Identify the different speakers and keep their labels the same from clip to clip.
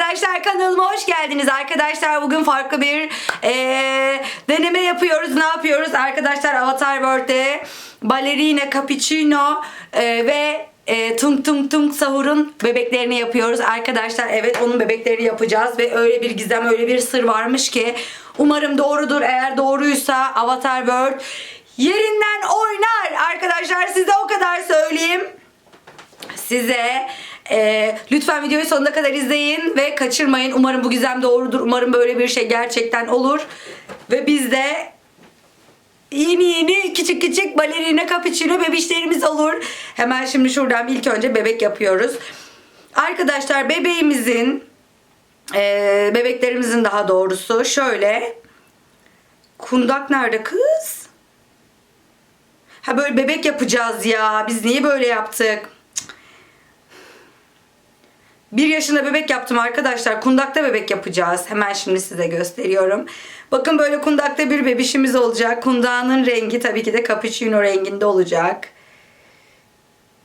Speaker 1: arkadaşlar kanalıma hoş geldiniz. Arkadaşlar bugün farklı bir eee, deneme yapıyoruz. Ne yapıyoruz? Arkadaşlar Avatar World'de Ballerina Cappuccino eee, ve eee, Tung Tung Tung Sahur'un bebeklerini yapıyoruz. Arkadaşlar evet onun bebeklerini yapacağız ve öyle bir gizem öyle bir sır varmış ki umarım doğrudur. Eğer doğruysa Avatar World yerinden oynar. Arkadaşlar size o kadar söyleyeyim. Size. Ee, lütfen videoyu sonuna kadar izleyin ve kaçırmayın. Umarım bu gizem doğrudur. Umarım böyle bir şey gerçekten olur. Ve biz de yeni yeni küçük küçük balerina cappuccino bebişlerimiz olur. Hemen şimdi şuradan ilk önce bebek yapıyoruz. Arkadaşlar bebeğimizin ee, bebeklerimizin daha doğrusu şöyle kundak nerede kız? Ha böyle bebek yapacağız ya. Biz niye böyle yaptık? Bir yaşında bebek yaptım arkadaşlar. Kundakta bebek yapacağız. Hemen şimdi size gösteriyorum. Bakın böyle kundakta bir bebişimiz olacak. Kundağının rengi tabii ki de cappuccino renginde olacak.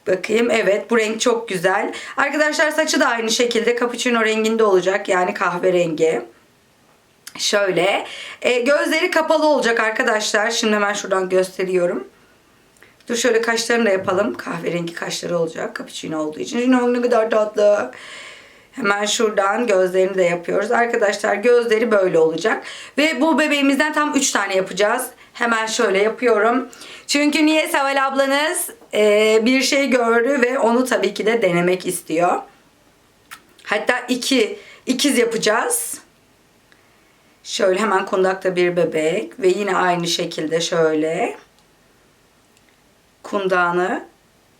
Speaker 1: Bakayım evet bu renk çok güzel. Arkadaşlar saçı da aynı şekilde cappuccino renginde olacak. Yani kahverengi. Şöyle. E, gözleri kapalı olacak arkadaşlar. Şimdi hemen şuradan gösteriyorum. Dur şöyle kaşlarını da yapalım. Kahverengi kaşları olacak. Cappuccino olduğu için. Şuna ne kadar tatlı. Hemen şuradan gözlerini de yapıyoruz. Arkadaşlar gözleri böyle olacak. Ve bu bebeğimizden tam 3 tane yapacağız. Hemen şöyle yapıyorum. Çünkü niye Seval ablanız e, bir şey gördü ve onu tabii ki de denemek istiyor. Hatta iki ikiz yapacağız. Şöyle hemen kundakta bir bebek ve yine aynı şekilde şöyle kundağını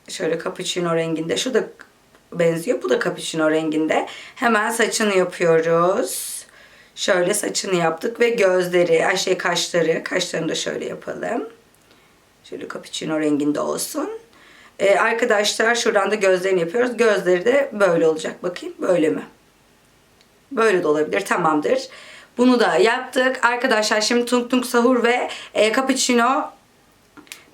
Speaker 1: şöyle cappuccino renginde. Şu da benziyor. Bu da cappuccino renginde. Hemen saçını yapıyoruz. Şöyle saçını yaptık ve gözleri, ay şey kaşları, kaşlarını da şöyle yapalım. Şöyle cappuccino renginde olsun. Ee, arkadaşlar şuradan da gözlerini yapıyoruz. Gözleri de böyle olacak. Bakayım böyle mi? Böyle de olabilir. Tamamdır. Bunu da yaptık. Arkadaşlar şimdi tung tung sahur ve e, cappuccino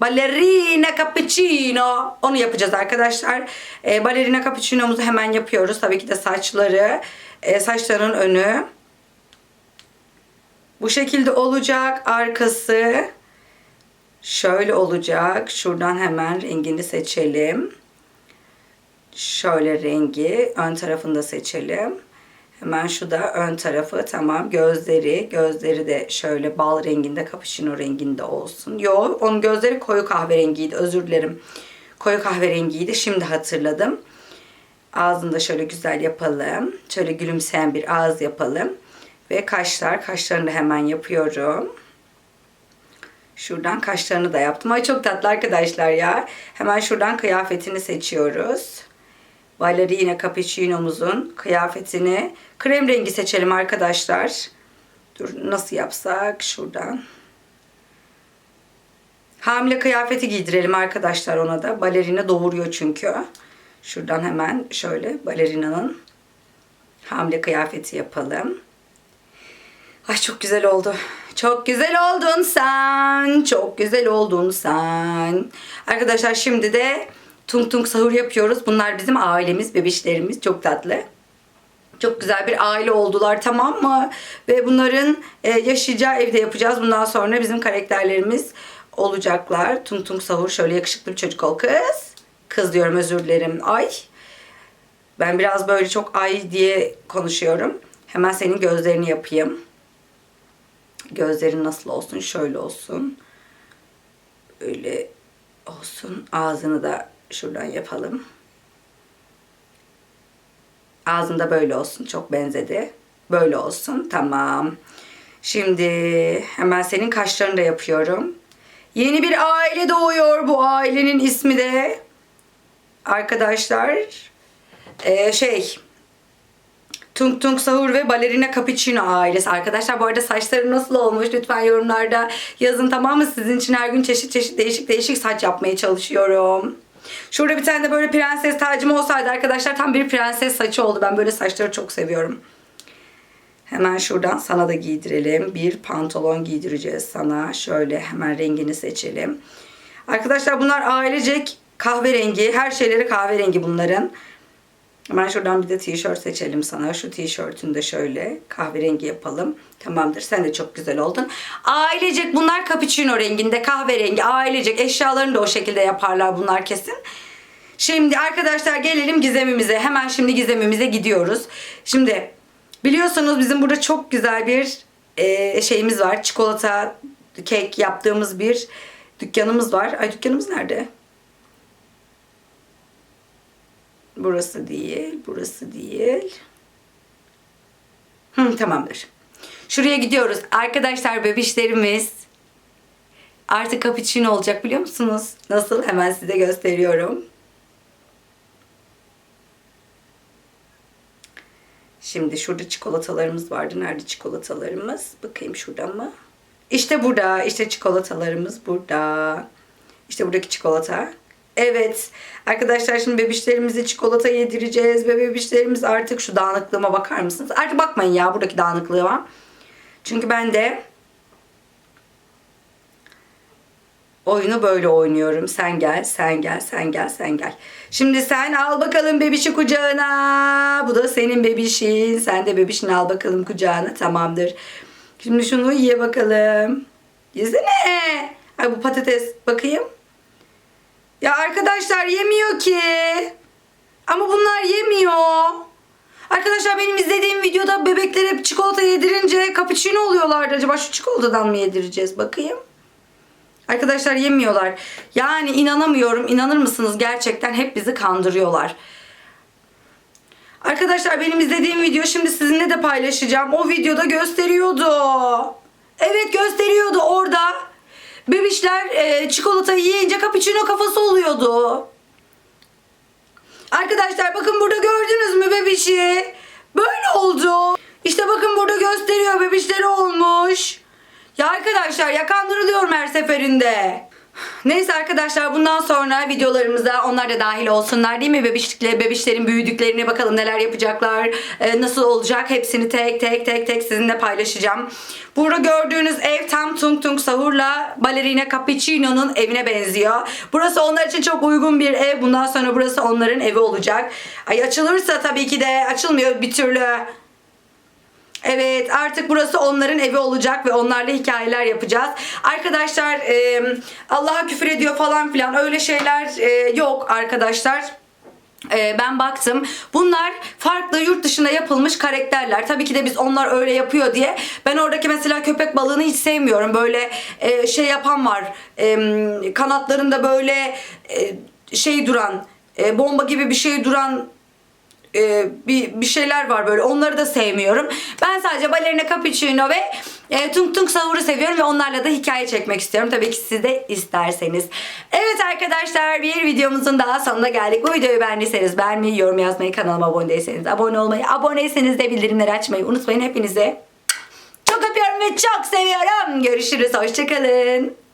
Speaker 1: Ballerina cappuccino. Onu yapacağız arkadaşlar. E, ballerina cappuccino'muzu hemen yapıyoruz. Tabii ki de saçları, e, saçların önü. Bu şekilde olacak. Arkası şöyle olacak. Şuradan hemen rengini seçelim. Şöyle rengi ön tarafında seçelim. Hemen şu da ön tarafı tamam gözleri gözleri de şöyle bal renginde cappuccino renginde olsun. Yo onun gözleri koyu kahverengiydi özür dilerim. Koyu kahverengiydi şimdi hatırladım. Ağzını da şöyle güzel yapalım. Şöyle gülümseyen bir ağız yapalım. Ve kaşlar kaşlarını da hemen yapıyorum. Şuradan kaşlarını da yaptım. Ay çok tatlı arkadaşlar ya. Hemen şuradan kıyafetini seçiyoruz. Ballerina Cappuccino'muzun kıyafetini krem rengi seçelim arkadaşlar. Dur nasıl yapsak şuradan. Hamile kıyafeti giydirelim arkadaşlar ona da. Balerina doğuruyor çünkü. Şuradan hemen şöyle balerinanın hamile kıyafeti yapalım. Ay çok güzel oldu. Çok güzel oldun sen. Çok güzel oldun sen. Arkadaşlar şimdi de tung tung sahur yapıyoruz. Bunlar bizim ailemiz, bebişlerimiz. Çok tatlı. Çok güzel bir aile oldular tamam mı? Ve bunların e, yaşayacağı evde yapacağız. Bundan sonra bizim karakterlerimiz olacaklar. Tung tung sahur şöyle yakışıklı bir çocuk ol kız. Kız diyorum özür dilerim. Ay. Ben biraz böyle çok ay diye konuşuyorum. Hemen senin gözlerini yapayım. Gözlerin nasıl olsun? Şöyle olsun. Öyle olsun. Ağzını da şuradan yapalım. Ağzında böyle olsun. Çok benzedi. Böyle olsun. Tamam. Şimdi hemen senin kaşlarını da yapıyorum. Yeni bir aile doğuyor. Bu ailenin ismi de arkadaşlar ee, şey Tung Tung Sahur ve Ballerina Cappuccino ailesi. Arkadaşlar bu arada saçlarım nasıl olmuş? Lütfen yorumlarda yazın tamam mı? Sizin için her gün çeşit çeşit değişik değişik saç yapmaya çalışıyorum. Şurada bir tane de böyle prenses tacım olsaydı arkadaşlar tam bir prenses saçı oldu. Ben böyle saçları çok seviyorum. Hemen şuradan sana da giydirelim. Bir pantolon giydireceğiz sana. Şöyle hemen rengini seçelim. Arkadaşlar bunlar ailecek kahverengi. Her şeyleri kahverengi bunların. Hemen şuradan bir de tişört seçelim sana. Şu tişörtünü de şöyle kahverengi yapalım. Tamamdır. Sen de çok güzel oldun. Ailecek bunlar cappuccino renginde kahverengi. Ailecek eşyalarını da o şekilde yaparlar bunlar kesin. Şimdi arkadaşlar gelelim gizemimize. Hemen şimdi gizemimize gidiyoruz. Şimdi biliyorsunuz bizim burada çok güzel bir e, şeyimiz var. Çikolata kek yaptığımız bir dükkanımız var. Ay dükkanımız nerede? Burası değil, burası değil. Hı, tamamdır. Şuraya gidiyoruz. Arkadaşlar bebişlerimiz artık cappuccino olacak biliyor musunuz? Nasıl? Hemen size gösteriyorum. Şimdi şurada çikolatalarımız vardı. Nerede çikolatalarımız? Bakayım şurada mı? İşte burada. İşte çikolatalarımız burada. İşte buradaki çikolata. Evet. Arkadaşlar şimdi bebişlerimizi çikolata yedireceğiz. Ve bebişlerimiz artık şu dağınıklığıma bakar mısınız? Artık bakmayın ya buradaki dağınıklığıma. Çünkü ben de oyunu böyle oynuyorum. Sen gel, sen gel, sen gel, sen gel. Şimdi sen al bakalım bebişi kucağına. Bu da senin bebişin. Sen de bebişini al bakalım kucağına. Tamamdır. Şimdi şunu ye bakalım. Yesene. Ay bu patates bakayım. Ya arkadaşlar yemiyor ki. Ama bunlar yemiyor. Arkadaşlar benim izlediğim videoda bebeklere çikolata yedirince cappuccino oluyorlardı. Acaba şu çikolatadan mı yedireceğiz? Bakayım. Arkadaşlar yemiyorlar. Yani inanamıyorum. İnanır mısınız? Gerçekten hep bizi kandırıyorlar. Arkadaşlar benim izlediğim video şimdi sizinle de paylaşacağım. O videoda gösteriyordu. Evet gösteriyordu orada. Bebişler e, çikolata yiyince cappuccino kafası oluyordu. Arkadaşlar bakın burada gördünüz mü bebişi? Böyle oldu. İşte bakın burada gösteriyor bebişleri olmuş. Ya arkadaşlar ya kandırılıyorum her seferinde. Neyse arkadaşlar bundan sonra videolarımıza onlar da dahil olsunlar değil mi? Bebişlikle bebişlerin büyüdüklerine bakalım neler yapacaklar, e, nasıl olacak hepsini tek tek tek tek sizinle paylaşacağım. Burada gördüğünüz ev tam Tung Tung Sahur'la Ballerina Cappuccino'nun evine benziyor. Burası onlar için çok uygun bir ev. Bundan sonra burası onların evi olacak. Ay açılırsa tabii ki de açılmıyor bir türlü. Evet artık burası onların evi olacak ve onlarla hikayeler yapacağız. Arkadaşlar e, Allah'a küfür ediyor falan filan öyle şeyler e, yok arkadaşlar. E, ben baktım. Bunlar farklı yurt dışında yapılmış karakterler. Tabii ki de biz onlar öyle yapıyor diye. Ben oradaki mesela köpek balığını hiç sevmiyorum. Böyle e, şey yapan var. Kanatlarında böyle e, şey duran, bomba gibi bir şey duran e, bir, bir şeyler var böyle. Onları da sevmiyorum. Ben sadece Balerina Cappuccino ve e, Tung Tung Sahur'u seviyorum ve onlarla da hikaye çekmek istiyorum. Tabii ki siz de isterseniz. Evet arkadaşlar bir videomuzun daha sonuna geldik. Bu videoyu beğendiyseniz beğenmeyi, yorum yazmayı, kanalıma abone değilseniz abone olmayı, aboneyseniz de bildirimleri açmayı unutmayın. Hepinize çok öpüyorum ve çok seviyorum. Görüşürüz. Hoşçakalın.